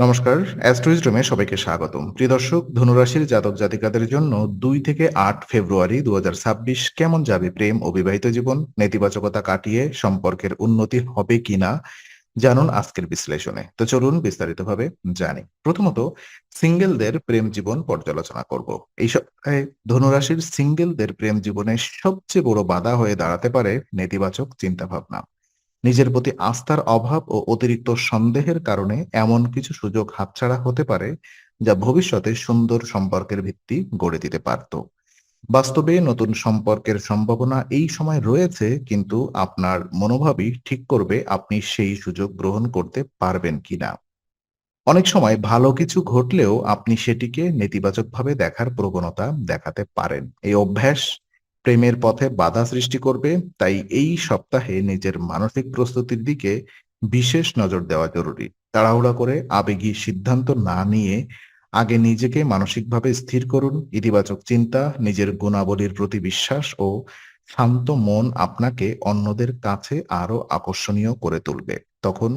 নমস্কার অ্যাস্ট্রোইজডমে সবাইকে স্বাগতম। প্রিয় দর্শক, ধনুরাশির জাতক জাতিকাদের জন্য দুই থেকে আট ফেব্রুয়ারি দুহাজার ছাব্বিশ কেমন যাবে প্রেম ও বিবাহিত জীবন, নেতিবাচকতা কাটিয়ে সম্পর্কের উন্নতি হবে কিনা, জানুন আজকের বিশ্লেষণে। তো চলুন বিস্তারিতভাবে জানি। প্রথমত, সিঙ্গেলদের প্রেম জীবন পর্যালোচনা করব। এই সপ্তাহে ধনুরাশির সিঙ্গেলদের প্রেম জীবনে সবচেয়ে বড় বাধা হয়ে দাঁড়াতে পারে নেতিবাচক চিন্তাভাবনা। নিজের প্রতি আস্থার অভাব ও অতিরিক্ত সন্দেহের কারণে এমন কিছু সুযোগ হাতছাড়া হতে পারে যা ভবিষ্যতে সুন্দর সম্পর্কের ভিত্তি গড়ে দিতে পারত। বাস্তবে নতুন সম্পর্কের সম্ভাবনা এই সময় রয়েছে, কিন্তু আপনার মনোভাবই ঠিক করবে আপনি সেই সুযোগ গ্রহণ করতে পারবেন কিনা। অনেক সময় ভালো কিছু ঘটলেও আপনি সেটিকে নেতিবাচকভাবে দেখার প্রবণতা দেখাতে পারেন। এই অভ্যাস প্রেমের পথে বাধা সৃষ্টি করবে, তাই এই সপ্তাহে নিজের মানসিক প্রস্তুতির দিকে বিশেষ নজর দেওয়া জরুরি। তাড়াহুড়া করে আবেগী সিদ্ধান্ত না নিয়ে আগে নিজেকে মানসিকভাবে স্থির করুন, ইতিবাচক চিন্তা, নিজের গুণাবলীর প্রতি বিশ্বাস ও শান্ত মন আপনাকে অন্যদের কাছে আরও আকর্ষণীয় করে তুলবে। তখন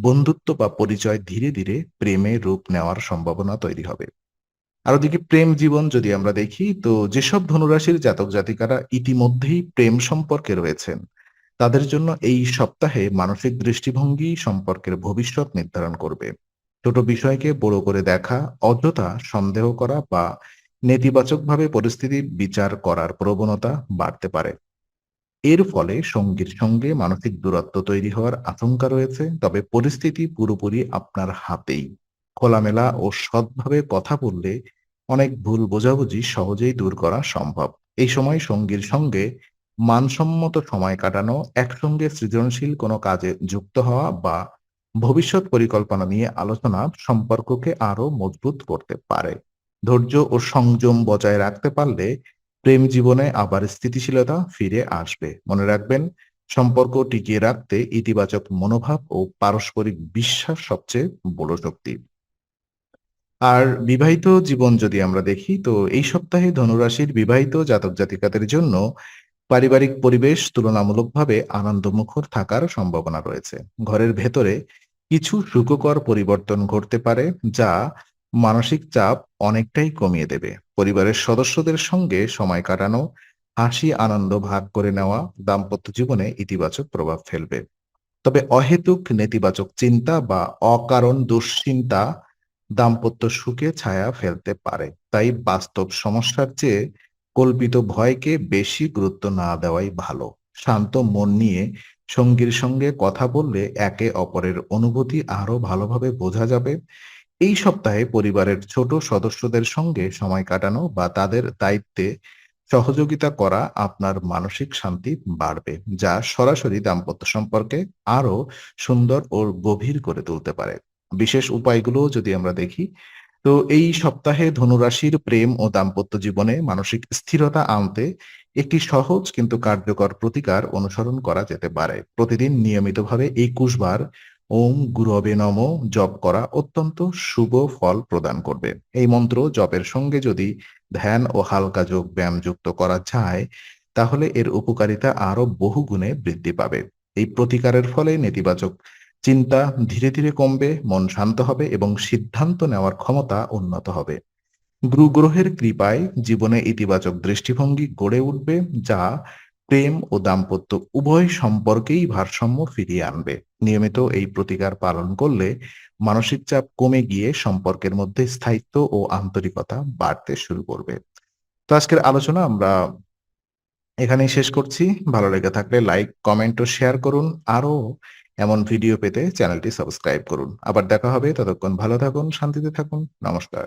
বন্ধুত্ব বা পরিচয় ধীরে ধীরে প্রেমে রূপ নেওয়ার সম্ভাবনা তৈরি হবে। আর ওদিকে প্রেম জীবন যদি আমরা দেখি, তো যেসব ধনুরাশির জাতক জাতিকারা ইতিমধ্যেই প্রেম সম্পর্কে রয়েছেন, তাদের জন্য এই সপ্তাহে মানসিক দৃষ্টিভঙ্গি সম্পর্কের ভবিষ্যৎ নির্ধারণ করবে। ছোট বিষয়কে বড় করে দেখা, অযথা সন্দেহ করা বা নেতিবাচকভাবে পরিস্থিতি বিচার করার প্রবণতা বাড়তে পারে। এর ফলে সঙ্গীর সঙ্গে মানসিক দূরত্ব তৈরি হওয়ার আশঙ্কা রয়েছে, তবে পরিস্থিতি পুরোপুরি আপনার হাতেই। খোলামেলা ও সৎভাবে কথা বললে অনেক ভুল বোঝাবুঝি সহজেই দূর করা সম্ভব। এই সময় সঙ্গীর সঙ্গে মানসম্মত সময় কাটানো, একসঙ্গে সৃজনশীল কোনো কাজে যুক্ত হওয়া বা ভবিষ্যৎ পরিকল্পনা নিয়ে আলোচনা সম্পর্ককে আরও মজবুত করতে পারে। ধৈর্য ও সংযম বজায় রাখতে পারলে প্রেম জীবনে আবার স্থিতিশীলতা ফিরে আসবে। মনে রাখবেন, সম্পর্ক টিকিয়ে রাখতে ইতিবাচক মনোভাব ও পারস্পরিক বিশ্বাস সবচেয়ে বড় শক্তি। আর বিবাহিত জীবন যদি আমরা দেখি, তো এই সপ্তাহে ধনুরাশির বিবাহিত জাতক জাতিকাদের জন্য পারিবারিক পরিবেশ তুলনামূলকভাবে আনন্দমুখর থাকার সম্ভাবনা রয়েছে। ঘরের ভেতরে কিছু সুখকর পরিবর্তন ঘটতে পারে, যা মানসিক চাপ অনেকটাই কমিয়ে দেবে। পরিবারের সদস্যদের সঙ্গে সময় কাটানো, হাসি আনন্দ ভাগ করে নেওয়া দাম্পত্য জীবনে ইতিবাচক প্রভাব ফেলবে। তবে অহেতুক নেতিবাচক চিন্তা বা অকারণ দুশ্চিন্তা দাম্পত্য সুখে ছায়া ফেলতে পারে। তাই বাস্তব সমস্যার চেয়ে কল্পিত ভয়কে বেশি গুরুত্ব না দেওয়াই ভালো। শান্ত মন নিয়ে সঙ্গীর সঙ্গে কথা বললে একে অপরের অনুভূতি আরও ভালোভাবে বোঝা যাবে। এই সপ্তাহে পরিবারের ছোট সদস্যদের সঙ্গে সময় কাটানো বা তাদের দায়িত্বে সহযোগিতা করা আপনার মানসিক শান্তি বাড়বে, যা সরাসরি দাম্পত্য সম্পর্কে আরও সুন্দর ও গভীর করে তুলতে পারে। বিশেষ উপায়গুলো যদি আমরা দেখি, তো এই সপ্তাহে ধনুরাশির প্রেম ও দাম্পত্য জীবনে মানসিক স্থিরতা আনতে একটি সহজ কিন্তু কার্যকর প্রতিকার অনুসরণ করা যেতে পারে। প্রতিদিন নিয়মিতভাবে একুশ বার ওম গুরবে নম জপ করা অত্যন্ত শুভ ফল প্রদান করবে। এই মন্ত্র জপের সঙ্গে যদি ধ্যান ও হালকা যোগ ব্যায়াম যুক্ত করা যায়, তাহলে এর উপকারিতা আরও বহু গুণে বৃদ্ধি পাবে। এই প্রতিকারের ফলে নেতিবাচক চিন্তা ধীরে ধীরে কমবে, মন শান্ত হবে এবং সিদ্ধান্ত নেওয়ার ক্ষমতা উন্নত হবে। গুরু গ্রহের কৃপায় জীবনে ইতিবাচক দৃষ্টিভঙ্গি গড়ে উঠবে, যা প্রেম ও দাম্পত্য উভয় সম্পর্কেই ভারসাম্য ফিরিয়ে আনবে। নিয়মিত এই প্রতিকার পালন করলে মানসিক চাপ কমে গিয়ে সম্পর্কের মধ্যে স্থায়িত্ব ও আন্তরিকতা বাড়তে শুরু করবে। তো আজকের আলোচনা আমরা এখানেই শেষ করছি। ভালো লেগে থাকলে লাইক, কমেন্ট ও শেয়ার করুন। আরও এমন ভিডিও পেতে চ্যানেলটি সাবস্ক্রাইব করুন। আবার দেখা হবে, ততক্ষণ ভালো থাকুন, শান্তিতে থাকুন। নমস্কার।